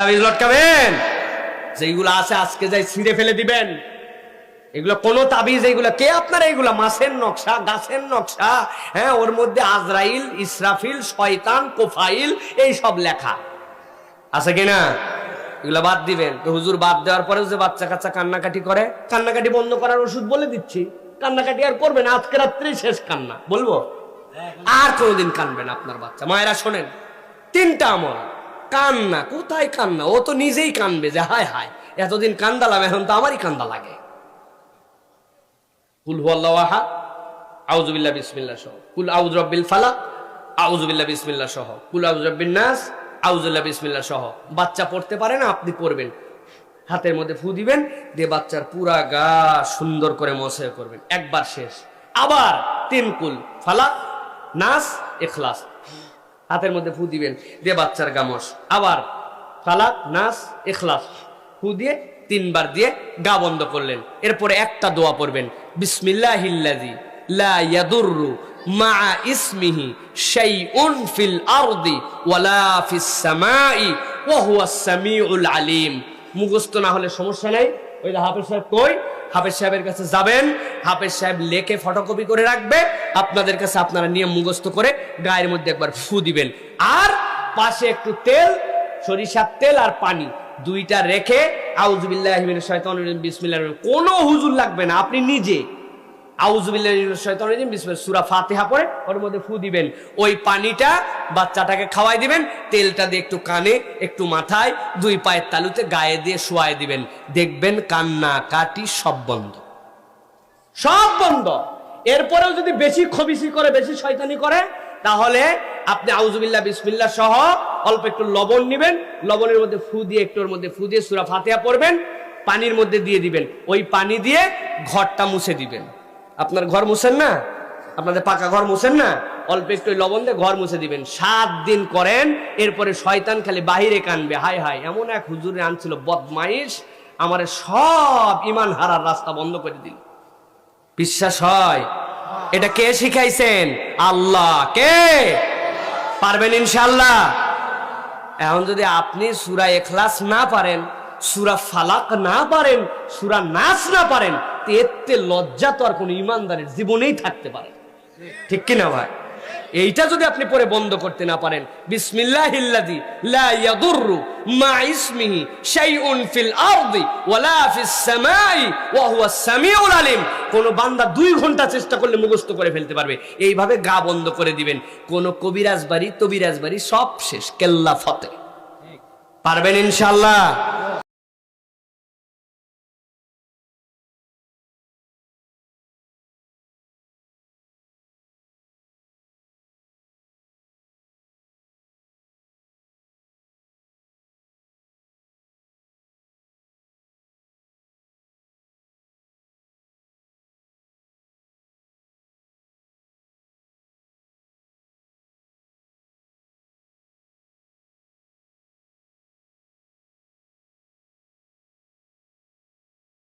তাবিজ লটকাবেন? যেগুলো আছে আজকে যাই ছিঁড়ে ফেলে দিবেন। এগুলো তাবিজ, এগুলো কে মাছের নকশা, গাছের নকশা। হ্যাঁ ওর মধ্যে আজরাইল, ইসরাফিল, শয়তান, কোফাইল এই সব লেখা। আছে কিনা? এগুলো বাদ দিবেন। তো হুজুর বাদ দেওয়ার পরে যে বাচ্চা কাচ্চা কান্নাকাটি করে, কান্নাকাটি বন্ধ করার ওষুধ বলে দিচ্ছি। কান্নাকাটি আর করবেন আজকে রাত্রি শেষ কান্না। বলব? আর কোনোদিন কানবেন আপনার বাচ্চা। মায়েরা শোনেন, তিনটা আমল। কান্না, কোথায় কান্না? ও তো নিজেই কানবে যে, হায় হায়, এতদিন কান্দালাম এখন তো আমারই কান্দা লাগে। কুল হুয়াল্লাহু আহাদ, আউযুবিল্লাহ বিসমিল্লাহ সহ। কুল আউযু রাব্বিল ফালাক, আউযুবিল্লাহ বিসমিল্লাহ সহ। কুল আউযু রাব্বিন নাস, আউযুবিল্লাহ বিসমিল্লাহ সহ। বাচ্চা পড়তে পারে না, আপনি পড়বেন। হাতের মধ্যে ফু দিবেন, দিয়ে বাচ্চার পুরা গা সুন্দর করে মশে করবেন। একবার শেষ। আবার তিন কুল, ফালাক, নাস, ইখলাস। হাতের মধ্যে ফু দিবেন। দিয়ে বাচ্চার গামস আবার ফালাক নাস ইখলাস ফু দিয়ে তিনবার দিয়ে গা বন্ধ করলেন। এরপরে একটা দোয়া পড়বেন। বিসমিল্লাহিল্লাযী লা ইয়াদুররু মা ইসমিহি শাইউন ফিল আরদি ওয়ালা ফিস সামাই ওয়া হুয়াস সামিউল আলিম। মুখস্থ না হলে সমস্যা নাই। ওই হাফেজ সাহেব কই? হাফেজ সাহেবের কাছে যাবেন। হাফেজ সাহেব লেখে ফটোকপি করে রাখবে। আপনাদের কাছে আপনারা নিয়ে মুখস্থ করে গায়ের মধ্যে একবার ফু দিবেন। আর পাশে একটু তেল, সরিষার তেল আর পানি দুইটা রেখে কোনো হুজুর লাগবে না, আপনি নিজে ফাতিহা ওর মধ্যে ফু দিবেন। ওই পানিটা বাচ্চাটাকে খাওয়াই দিবেন, তেলটা দিয়ে একটু কানে, একটু মাথায়, দুই পায়ের তালুতে গায়ে দিয়ে শোয়াই দিবেন। দেখবেন কান্না কাটি সব বন্ধ। সব বন্ধ। এরপরেও যদি বেশি খবিসি করে, বেশি শয়তানি করে, তাহলে আপনি আউজুবিল্লাহ বিসমিল্লাহ সহ অল্প একটু লবণ নেবেন। লবণের মধ্যে ফু দিয়ে, একটুর মধ্যে ফু দিয়ে সুরা ফাতিহা পড়বেন। পানির মধ্যে দিয়ে দিবেন। ওই পানি দিয়ে ঘরটা মুছে দিবেন। আপনার ঘর মুছেন না? আপনাদের পাকা ঘর মুছেন না? অল্প একটু লবণ দিয়ে ঘর মুছে দিবেন। সাত দিন করেন, এরপরে শয়তান খালি বাহিরে কানবে। হাই হাই এমন এক হুজুরে আনছিল, বদমাইশ, আমার সব ইমান হারার রাস্তা বন্ধ করে দিল। বিশ্বাস হয় এটা কে শিখাইছেন? আল্লাহ। কে? পারবেন ইনশাল্লাহ এখন যদি আপনি সুরা এখলাস না পারেন, সুরা ফালাক না পারেন, সুরা নাচ না পারেন এতে লজ্জা তো আর কোনো ইমানদারের জীবনেই থাকতে পারে। ঠিক কিনা ভাই? এইটা যদি আপনি পরে বন্ধ করতে না পারেন, বিসমিল্লাহিল্লাযী লা আলিম। কোন বান্দা দুই ঘণ্টা চেষ্টা করলে মুখস্থ করে ফেলতে পারবে। এইভাবে গা বন্ধ করে দিবেন। কোন কবিরাজ বাড়ি তবিরাজ বাড়ি সব শেষ। কেল্লা ফতে। পারবেন ইনশাআল্লাহ?